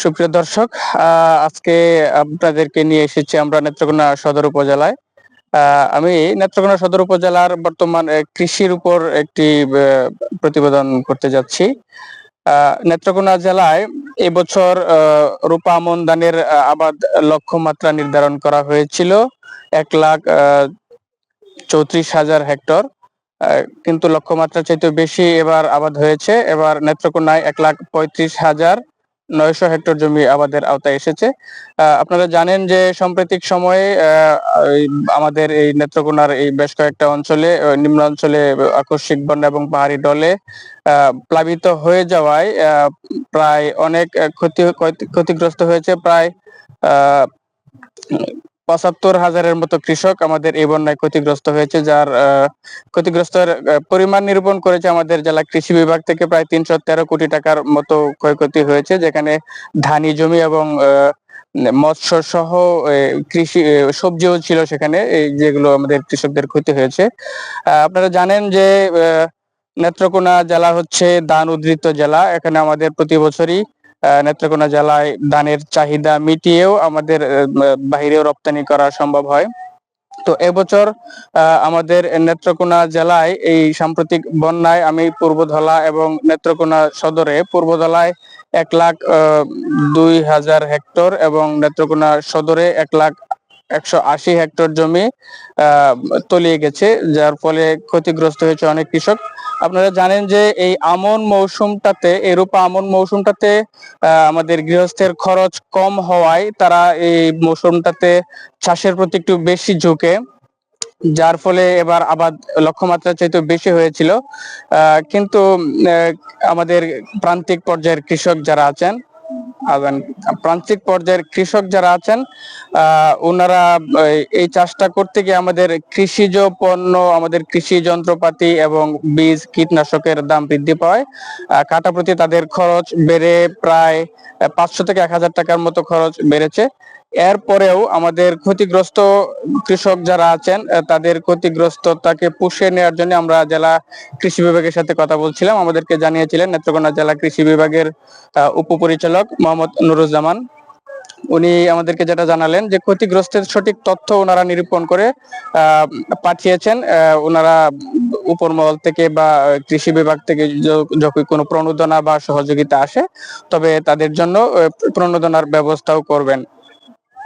সুপ্রিয় দর্শক আজকে আপনাদেরকে নিয়ে এসেছি আমরা নেত্রকোনা সদর উপজেলায়। আমি নেত্রকোনা সদর উপজেলার বর্তমান কৃষির উপর একটি প্রতিবেদন করতে যাচ্ছি। নেত্রকোনা জেলায় এবছর রূপা আমন ধানের আবাদ লক্ষ্যমাত্রা নির্ধারণ করা হয়েছিল এক লাখ চৌত্রিশ হাজার হেক্টর। কিন্তু লক্ষ্যমাত্রা চাইতে বেশি এবার আবাদ হয়েছে। এবার নেত্রকোনায় এক লাখ পঁয়ত্রিশ হাজার নয়শো হেক্টর জমি আবাদের আওতায় এসেছে। আপনারা জানেন যে সাম্প্রতিক সময়ে আমাদের এই নেত্রকোনার এই বেশ কয়েকটা অঞ্চলে নিম্ন অঞ্চলে আকস্মিক বন্যা এবং পাহাড়ি ডলে প্লাবিত হয়ে যাওয়ায় প্রায় অনেক ক্ষতি ক্ষতি- ক্ষতিগ্রস্ত হয়েছে। প্রায় পঁচাত্তর হাজারের মতো কৃষক আমাদের এই বন্যায় ক্ষতিগ্রস্ত হয়েছে, যার ক্ষতিগ্রস্তের পরিমাণ নিরূপণ করেছে আমাদের জেলা কৃষি বিভাগ থেকে প্রায় তিনশো তেরো কোটি টাকার মতো ক্ষয়ক্ষতি হয়েছে, যেখানে ধানি জমি এবং মৎস্য সহ কৃষি সবজিও ছিল সেখানে যেগুলো আমাদের কৃষকদের ক্ষতি হয়েছে। আপনারা জানেন যে নেত্রকোনা জেলা হচ্ছে ধান উদ্ধৃত জেলা, এখানে আমাদের প্রতি বছরই নেত্রকোনা জেলায় ধানের চাহিদা মিটিয়েও আমাদের বাহিরেও রপ্তানি করা সম্ভব হয়। তো এবছর আমাদের নেত্রকোনা জেলায় এই সাম্প্রতিক বন্যায় আমি পূর্বধলা এবং নেত্রকোনা সদরে পূর্বধলায় এক লাখ দুই হাজার হেক্টর এবং নেত্রকোনা সদরে এক লাখ একশো আশি হেক্টর জমি তলিয়ে গেছে, যার ফলে ক্ষতিগ্রস্ত হয়েছে অনেক কৃষক। আপনারা জানেন যে এই আমন মৌসুমটাতে, এরূপ আমন মৌসুমটাতে আমাদের গৃহস্থের খরচ কম হওয়ায় তারা এই মৌসুমটাতে চাষের প্রতি একটু বেশি ঝুঁকে, যার ফলে এবার আবাদ লক্ষ্যমাত্রা চাইতে বেশি হয়েছিল। কিন্তু আমাদের প্রান্তিক পর্যায়ের কৃষক যারা আছেন প্রান্তিক পর্যায়ের কৃষক যারা আছেন ওনারা, এই- চাষটা করতে গিয়ে আমাদের কৃষিজ পণ্য, আমাদের কৃষি যন্ত্রপাতি এবং বীজ, কীটনাশকের দাম বৃদ্ধি পায়। কাটা প্রতি তাদের খরচ বেড়ে প্রায় পাঁচশো থেকে এক হাজার টাকার মতো খরচ বেড়েছে। এরপরেও আমাদের ক্ষতিগ্রস্ত কৃষক যারা আছেন তাদের ক্ষতিগ্রস্ততাকে পুষিয়ে নেওয়ার জন্য আমরা জেলা কৃষি বিভাগের সাথে কথা বলছিলাম। আমাদেরকে জানিয়েছিলেন নেত্রকোনা জেলা কৃষি বিভাগের উপপরিচালক মোহাম্মদ নুরুজ্জামান। উনি আমাদেরকে যেটা জানালেন যে ক্ষতিগ্রস্তের সঠিক তথ্য ওনারা নিরূপণ করে পাঠিয়েছেন। ওনারা উপর মহল থেকে বা কৃষি বিভাগ থেকে যখন কোনো প্রণোদনা বা সহযোগিতা আসে, তবে তাদের জন্য প্রণোদনার ব্যবস্থাও করবেন।